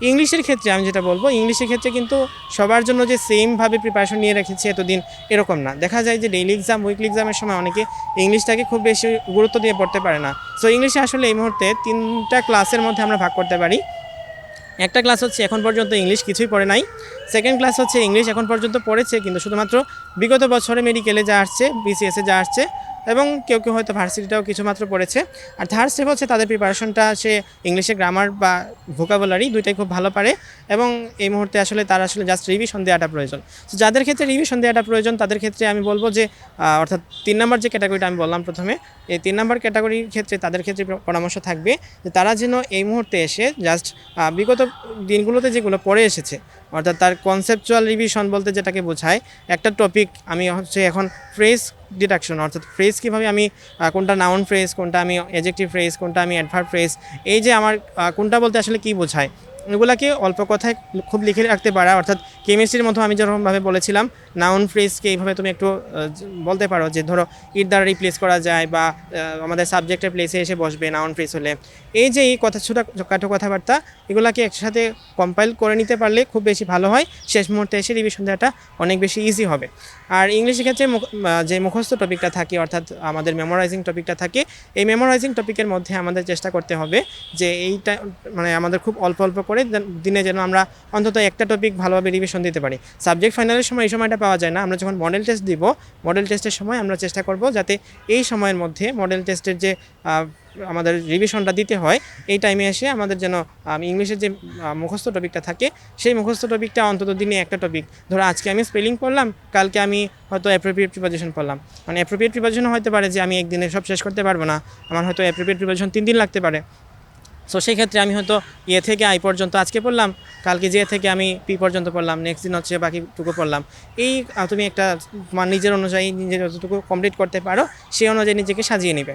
ইংলিশের ক্ষেত্রে আমি যেটা বলব, ইংলিশের ক্ষেত্রে কিন্তু সবার জন্য যে সেমভাবে প্রিপারেশন নিয়ে রেখেছি এতদিন এরকম না। দেখা যায় যে ডেইলি এক্সাম উইকলি এক্সামের সময় অনেকে ইংলিশটাকে খুব বেশি গুরুত্ব দিয়ে পড়তে পারে না। সো ইংলিশে আসলে এই মুহূর্তে তিনটা ক্লাসের মধ্যে আমরা ভাগ করতে পারি। একটা ক্লাস হচ্ছে এখন পর্যন্ত ইংলিশ কিছুই পড়ে নাই। সেকেন্ড ক্লাস হচ্ছে ইংলিশ এখন পর্যন্ত পড়েছে, কিন্তু শুধুমাত্র বিগত বছরে মেডিকেলে যা আসছে বিসিএসে যা আসছে এবং কেউ কেউ হয়তো ভার্সিটিটাও কিছুমাত্র পড়েছে। আর থার্ড স্টেপ হচ্ছে তাদের প্রিপারেশনটা সে ইংলিশে গ্রামার বা ভোকাবুলারি দুইটাই খুব ভালো পারে এবং এই মুহূর্তে আসলে তার আসলে জাস্ট রিভিশন দেওয়াটা প্রয়োজন। তো যাদের ক্ষেত্রে রিভিশন দেওয়াটা প্রয়োজন, তাদের ক্ষেত্রে আমি বলব যে অর্থাৎ তিন নম্বর যে ক্যাটাগরিটা আমি বললাম প্রথমে, এই তিন নম্বর ক্যাটাগরির ক্ষেত্রে তাদের ক্ষেত্রে পরামর্শ থাকবে যে তারা যেন এই মুহূর্তে এসে জাস্ট বিগত দিনগুলোতে যেগুলো পড়ে এসেছে, অর্থাৎ তার কনসেপচুয়াল রিভিশন বলতে যেটাকে বোঝায়, একটা টপিক আমি হচ্ছে এখন ফ্রেজ ডিডাকশন অর্থাৎ ফ্রেজ কীভাবে আমি কোনটা নাউন ফ্রেজ কোনটা আমি এজেক্টিভ ফ্রেজ কোনটা আমি অ্যাডভার্ব ফ্রেজ এই যে আমার কোনটা বলতে আসলে কী বোঝায়? এগুলাকে অল্প কথায় খুব লিখে রাখতে পারা। অর্থাৎ কেমিস্ট্রির মতো আমি যেরকমভাবে বলেছিলাম নাউন ফ্রেজকে এইভাবে তুমি একটু বলতে পারো যে ধরো ইট দ্বারা রিপ্লেস করা যায় বা আমাদের সাবজেক্টের প্লেসে এসে বসবে নাউন ফ্রেজ হলে। এই যে এই কথা ছোটা কাটো কথাবার্তা, এগুলাকে একসাথে কম্পাইল করে নিতে পারলে খুব বেশি ভালো হয়। শেষ মুহূর্তে এসে রিভিশন দেওয়াটা অনেক বেশি ইজি হবে। আর ইংলিশের ক্ষেত্রে যে মুখস্থ টপিকটা থাকে, অর্থাৎ আমাদের মেমোরাইজিং টপিকটা থাকে, এই মেমোরাইজিং টপিকের মধ্যে আমাদের চেষ্টা করতে হবে যে এইটা মানে আমাদের খুব অল্প অল্প করে যেন- দিনে যেন আমরা অন্তত একটা টপিক ভালোভাবে রিভিশন দিতে পারি। সাবজেক্ট ফাইনালের সময় এই সময়টা পাওয়া যায় না। আমরা যখন মডেল টেস্ট দিব মডেল টেস্টের সময় আমরা চেষ্টা করব যাতে এই সময়ের মধ্যে মডেল টেস্টের যে আমাদের রিভিশনটা দিতে হয়, এই টাইমে এসে আমাদের যেন ইংলিশের যে মুখস্থ টপিকটা থাকে, সেই মুখস্থ টপিকটা অন্তত দিনে একটা টপিক ধরো আজকে আমি স্পেলিং পড়লাম, কালকে আমি হয়তো অ্যাপ্রোপ্রিয়েট প্রিপোজিশন পড়লাম। মানে অ্যাপ্রোপ্রিয়েট প্রিপারেশন হতে পারে যে, আমি একদিনে সব শেষ করতে পারব না। আমার হয়তো অ্যাপ্রোপ্রিয়েট প্রিপারেশন তিন দিন লাগতে পারে। সো সেই ক্ষেত্রে আমি হয়তো ইয়ে থেকে আই পর্যন্ত আজকে পড়লাম, কালকে যে থেকে আমি পি পর্যন্ত পড়লাম নেক্সট দিন হচ্ছে বাকিটুকু পড়লাম। এই তুমি একটা নিজের অনুযায়ী নিজের যতটুকু কমপ্লিট করতে পারো, সেই অনুযায়ী নিজেকে সাজিয়ে নেবে।